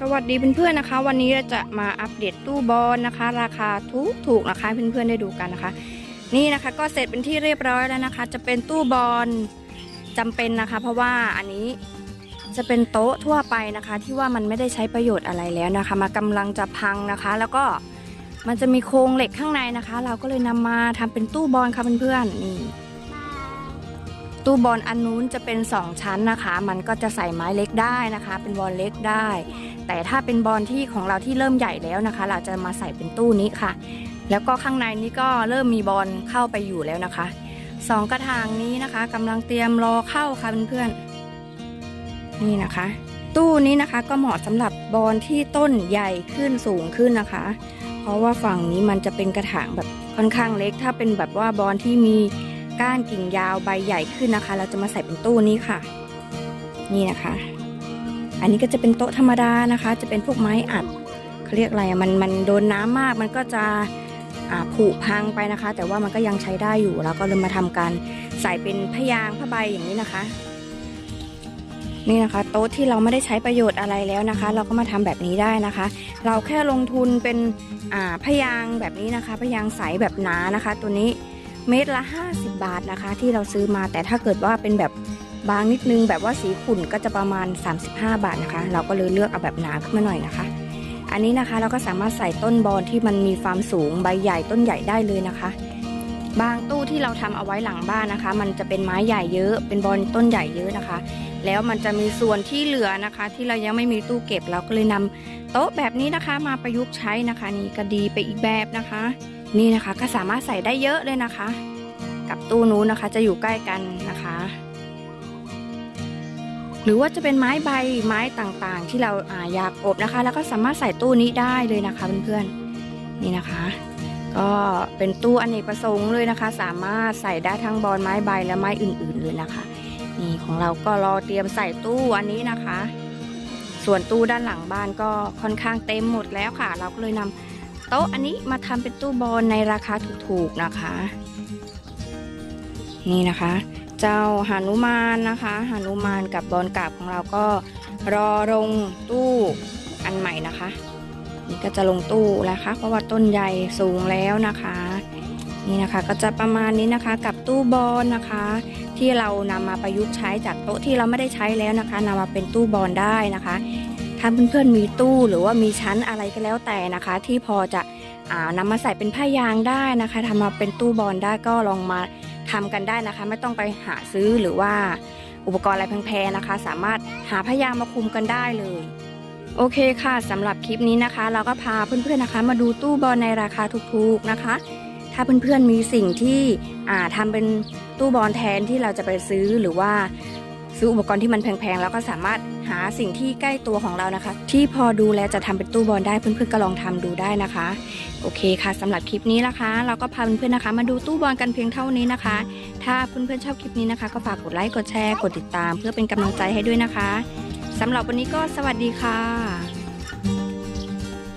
สวัสดีเพื่อนๆนะคะ วันนี้จะมาอัปเดตตู้บอลนะคะ ราคาถูกถูกนะคะเพื่อนๆได้ดูกันนะคะ นี่นะคะก็เสร็จเป็นที่เรียบร้อยแล้วนะคะ จะเป็นตู้บอลจำเป็นนะคะ เพราะว่าอันนี้จะเป็นโต๊ะทั่วไปนะคะ ที่ว่ามันไม่ได้ใช้ประโยชน์อะไรแล้วนะคะ มากำลังจะพังนะคะ แล้วก็มันจะมีโครงเหล็กข้างในนะคะ เราก็เลยนำมาทำเป็นตู้บอลค่ะเพื่อนๆนี่ตู้บอลอันนู้นจะเป็น 2 ชั้นนะคะ มันก็จะใส่ไม้เล็กได้นะคะ เป็นบอลเล็กได้ แต่ถ้าเป็นบอลที่ของเราที่เริ่มใหญ่แล้วนะคะ เราจะมาใส่เป็นตู้นี้ค่ะ แล้วก็ข้างในนี้ก็เริ่มมีบอลเข้าไปอยู่แล้วนะคะสองกระถางนี้นะคะกำลังเตรียมรอเข้าค่ะเพื่อนๆนี่นะคะ ตู้นี้นะคะก็เหมาะสำหรับบอลที่ต้นใหญ่ขึ้นสูงขึ้นนะคะ เพราะว่าฝั่งนี้มันจะเป็นกระถางแบบค่อนข้างเล็ก ถ้าเป็นแบบว่าบอลที่มีก้านกิ่งยาวใบใหญ่ขึ้นนะคะ เราจะมาใส่เป็นตู้นี้ค่ะ นี่นะคะ อันนี้ก็จะเป็นโต๊ะธรรมดานะคะ จะเป็นพวกไม้อัดเขาเรียกอะไรอะมันมันโดนน้ำมากมันก็จะผุพังไปนะคะ แต่ว่ามันก็ยังใช้ได้อยู่แล้วก็เลยมาทำการใส่เป็นพยางผ้าใบอย่างนี้นะคะ นี่นะคะ โต๊ะที่เราไม่ได้ใช้ประโยชน์อะไรแล้วนะคะ เราก็มาทำแบบนี้ได้นะคะ เราแค่ลงทุนเป็นพยางแบบนี้นะคะพยางใสแบบหนานะคะ ตัวนี้เม็ดละ 50 บาทนะคะ ที่เราซื้อมาแต่ถ้าเกิดว่าเป็นแบบ บางนิดนึงแบบว่าสีขุ่นก็จะประมาณ 35 บาทนะคะ เราก็เลยเลือกเอาแบบหนาขึ้นมาหน่อยนะคะ อันนี้นะคะเราก็สามารถใส่ต้นบอลที่มันมีความสูงใบใหญ่ต้นใหญ่ได้เลยนะคะ บางตู้ที่เราทำเอาไว้หลังบ้านนะคะ มันจะเป็นไม้ใหญ่เยอะ เป็นบอลต้นใหญ่เยอะนะคะ แล้วมันจะมีส่วนที่เหลือนะคะ ที่เรายังไม่มีตู้เก็บเราก็เลยนำโต๊ะแบบนี้นะคะ มาประยุกต์ใช้นะคะนี่ก็ดีไปอีกแบบนะคะ นี่นะคะก็สามารถใส่ได้เยอะเลยนะคะ กับตู้นู้นนะคะจะอยู่ใกล้กันนะคะ หรือว่าจะเป็นไม้ใบไม้ต่างๆ ที่เราอาอยากอบนะคะ แล้วก็สามารถใส่ตู้นี้ได้เลยนะคะเพื่อนๆนี่นะคะ ก็เป็นตู้อเนกประสงค์เลยนะคะ สามารถใส่ได้ทั้งบอลไม้ใบและไม้อื่นๆเลยนะคะ นี่ของเราก็รอเตรียมใส่ตู้อันนี้นะคะ ส่วนตู้ด้านหลังบ้านก็ค่อนข้างเต็มหมดแล้วค่ะ เราก็เลยนำโต๊ะอันนี้มาทำเป็นตู้บอลในราคาถูกๆนะคะ นี่นะคะ เจ้าหานุมานนะคะหานุมานกับบอลกาบของเราก็รอลงตู้อันใหม่นะคะ นี่ก็จะลงตู้แล้วค่ะเพราะว่าต้นใหญ่สูงแล้วนะคะ นี่นะคะก็จะประมาณนี้นะคะกับตู้บอลนะคะ ที่เรานำมาประยุกต์ใช้จากโต๊ะที่เราไม่ได้ใช้แล้วนะคะนำมาเป็นตู้บอลได้นะคะถ้าเพื่อนๆมีตู้หรือว่ามีชั้นอะไรก็แล้วแต่นะคะ ที่พอจะอ่านำมาใส่เป็นผ้ายางได้นะคะทำมาเป็นตู้บอลได้ก็ลองมา ทำกันได้นะคะ ไม่ต้องไปหาซื้อหรือว่าอุปกรณ์อะไรแพงๆนะคะ สามารถหาพยางมาคุมกันได้เลย โอเคค่ะสำหรับคลิปนี้นะคะ เราก็พาเพื่อนๆนะคะ มาดูตู้บอลในราคาถูกๆนะคะ ถ้าเพื่อนๆมีสิ่งที่อ่าทำเป็นตู้บอลแทนที่เราจะไปซื้อหรือว่า ซื้ออุปกรณ์ที่มันแพงๆ แล้วก็สามารถหาสิ่งที่ใกล้ตัวของเรานะคะ ที่พอดูแลจะทำเป็นตู้บอลได้เพื่อนๆก็ลองทำดูได้นะคะ โอเคค่ะสำหรับคลิปนี้นะคะ เราก็พาเพื่อนๆนะคะ มาดูตู้บอลกันเพียงเท่านี้นะคะ ถ้าเพื่อนๆชอบคลิปนี้นะคะ ก็ฝากกดไลค์กดแชร์กดติดตาม เพื่อเป็นกำลังใจให้ด้วยนะคะสำหรับวันนี้ก็สวัสดีค่ะ